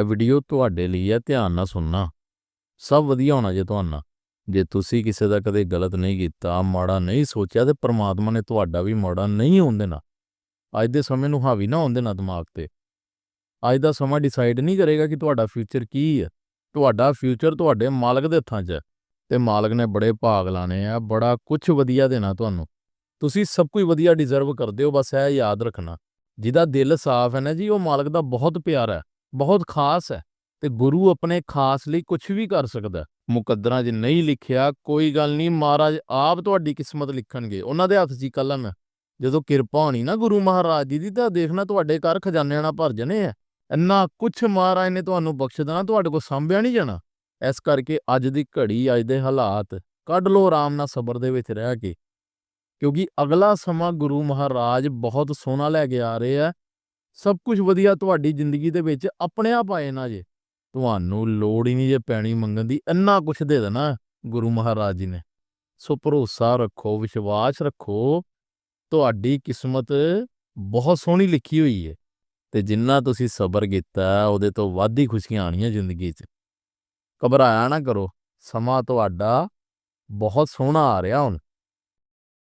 ਇਹ ਵੀਡੀਓ ਤੁਹਾਡੇ ਲਈ ਹੈ, ਧਿਆਨ ਨਾਲ ਸੁਣਨਾ। ਸਭ ਵਧੀਆ ਹੋਣਾ ਜੇ ਤੁਹਾਨੂੰ ਜੇ ਤੁਸੀਂ ਕਿਸੇ ਦਾ ਕਦੇ ਗਲਤ ਨਹੀਂ ਕੀਤਾ, ਮਾੜਾ ਨਹੀਂ ਸੋਚਿਆ, ਤੇ ਪ੍ਰਮਾਤਮਾ ਨੇ ਤੁਹਾਡਾ ਵੀ ਮਾੜਾ ਨਹੀਂ ਹੋਣ ਦੇਣਾ। ਅੱਜ ਦੇ ਸਮੇਂ ਨੂੰ ਹਾਵੀ ਨਾ ਹੋਣ ਦੇਣਾ ਦਿਮਾਗ ਤੇ। ਅੱਜ ਦਾ ਸਮਾਂ ਡਿਸਾਈਡ ਨਹੀਂ ਕਰੇਗਾ ਕਿ ਤੁਹਾਡਾ ਫਿਊਚਰ ਕੀ ਹੈ। ਤੁਹਾਡਾ ਫਿਊਚਰ ਤੁਹਾਡੇ ਮਾਲਕ ਦੇ ਹੱਥਾਂ 'ਚ ਹੈ। ਤੇ ਮਾਲਕ ਨੇ ਬੜੇ ਭਾਗ ਲਾਣੇ ਆ, ਬੜਾ ਕੁਝ ਵਧੀਆ ਦੇਣਾ ਤੁਹਾਨੂੰ। ਤੁਸੀਂ ਸਭ ਕੁਝ ਵਧੀਆ ਡਿਜ਼ਰਵ ਕਰਦੇ ਹੋ, ਬਸ ਇਹ ਯਾਦ ਰੱਖਣਾ। ਜਿਹਦਾ ਦਿਲ ਸਾਫ਼ ਹੈ ਨਾ ਜੀ, ਉਹ ਮਾਲਕ ਦਾ ਬਹੁਤ ਪਿਆਰਾ ਹੈ। ਬਹੁਤ ਖਾਸ ਹੈ ਤੇ ਗੁਰੂ ਆਪਣੇ ਖਾਸ ਲਈ ਕੁਝ ਵੀ ਕਰ ਸਕਦਾ ਮੁਕੱਦਰਾਂ 'ਚ ਨਹੀਂ ਲਿਖਿਆ, ਕੋਈ ਗੱਲ ਨਹੀਂ, ਮਹਾਰਾਜ ਆਪ ਤੁਹਾਡੀ ਕਿਸਮਤ ਲਿਖਣਗੇ। ਉਹਨਾਂ ਦੇ ਹੱਥ 'ਚ ਹੀ ਕਲਮ ਹੈ। ਜਦੋਂ ਕਿਰਪਾ ਹੋਣੀ ਨਾ ਗੁਰੂ ਮਹਾਰਾਜ ਜੀ ਦੀ, ਤਾਂ ਦੇਖਣਾ ਤੁਹਾਡੇ ਘਰ ਖਜ਼ਾਨਿਆਂ ਨਾਲ ਭਰ ਜਣੇ ਆ। ਇੰਨਾ ਕੁਝ ਮਹਾਰਾਜ ਨੇ ਤੁਹਾਨੂੰ ਬਖਸ਼ ਦੇਣਾ ਤੁਹਾਡੇ ਕੋਲ ਸੰਭਿਆ ਨਹੀਂ ਜਾਣਾ। ਇਸ ਕਰਕੇ ਅੱਜ ਦੀ ਘੜੀ, ਅੱਜ ਦੇ ਹਾਲਾਤ, ਕੱਢ ਲਓ ਆਰਾਮ ਨਾਲ ਸਬਰ ਦੇ ਵਿੱਚ ਰਹਿ ਕੇ। ਕਿਉਂਕਿ ਅਗਲਾ ਸਮਾਂ ਗੁਰੂ ਮਹਾਰਾਜ ਬਹੁਤ ਸੋਹਣਾ ਲੈ ਕੇ ਆ ਰਹੇ ਆ। ਸਭ ਕੁਝ ਵਧੀਆ ਤੁਹਾਡੀ ਜ਼ਿੰਦਗੀ ਦੇ ਵਿੱਚ ਆਪਣੇ ਆਪ ਆਏ ਨਾ ਜੇ। ਤੁਹਾਨੂੰ ਲੋੜ ਹੀ ਨਹੀਂ ਜੇ ਪੈਣੀ ਮੰਗਣ ਦੀ, ਇੰਨਾ ਕੁਝ ਦੇ ਦੇਣਾ ਗੁਰੂ ਮਹਾਰਾਜ ਜੀ ਨੇ। ਸੋ ਭਰੋਸਾ ਰੱਖੋ, ਵਿਸ਼ਵਾਸ ਰੱਖੋ, ਤੁਹਾਡੀ ਕਿਸਮਤ ਬਹੁਤ ਸੋਹਣੀ ਲਿਖੀ ਹੋਈ ਹੈ ਤੇ ਜਿੰਨਾ ਤੁਸੀਂ ਸਬਰ ਕੀਤਾ ਉਹਦੇ ਤੋਂ ਵੱਧ ਹੀ ਖੁਸ਼ੀਆਂ ਆਣੀਆਂ ਜ਼ਿੰਦਗੀ 'ਚ। ਘਬਰਾਇਆ ਨਾ ਕਰੋ, ਸਮਾਂ ਤੁਹਾਡਾ ਬਹੁਤ ਸੋਹਣਾ ਆ ਰਿਹਾ ਹੁਣ।